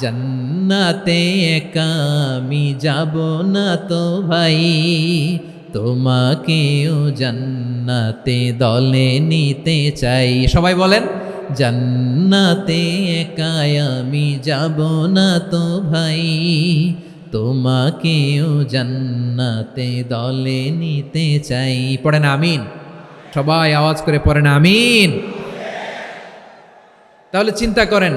জান্নাতে একা আমি যাব না তো ভাই। তোমাকেও জান্নাতে দলে নিতে চাই। সবাই বলেন, জান্নাতে একা আমি যাব না তো ভাই। তোমাকেও জান্নাতে দলে নিতে চাই। পড়েন আমিন। সবাই আওয়াজ করে পড়েন আমিন। তাহলে চিন্তা করেন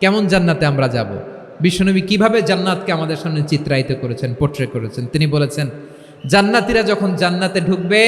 কেমন জান্নাতে আমরা যাব? বিশ্বনবী কীভাবে জান্নাতকে আমাদের সামনে চিত্রায়িত করেছেন পোট্রে করেছেন? তিনি বলেছেন, জান্নাতিরা যখন জান্নাতে ঢুকবে